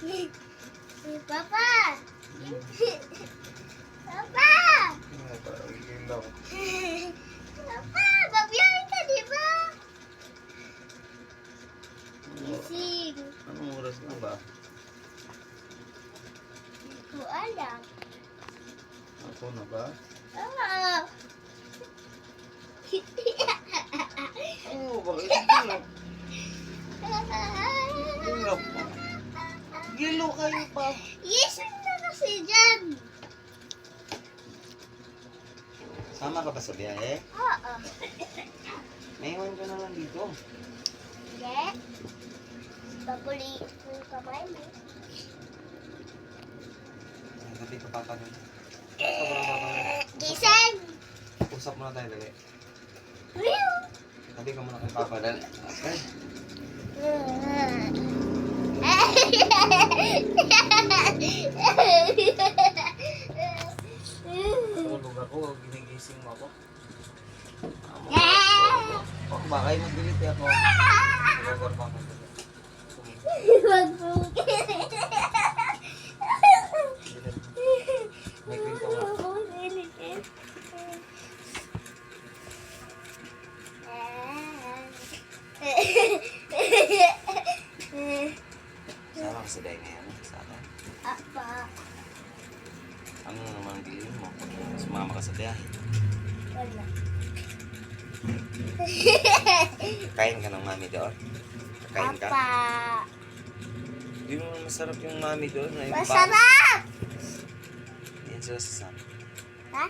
Papa! Papa! Papa! Babiyahin ka, di ba? Gising. Anong oras na ba? Hindi ko alam. Ako na ba? Ah! Oo, bakit iging lang? Iging Gilo kayo pa. yes, na kasi dyan. Sama ka ba sa biyahe? Oo. May iwan ka na lang dito. Hindi. Babuli yung kamay mo. Ay, Tabi ka papa nun. Sobrang papa nun. Gising! Usap muna tayo dali. Meow! Tabi ka muna kay papa dali. Ay, ako. Ginigising mo ako. Amo ko. Oh, baka yung magbiliti ako. Tulog pa ako. Wag mo May kwento nga. Sama ka sa day ngayon. Sa akin. Apa. Ano naman ang bilhin mo? Sumama ka sa biyahe. Wala. Kain ka ng mami doon? Kain ka? Apa. Hindi mo masarap yung mami doon. Yung Masarap! Yan sila sa Sam. Ha?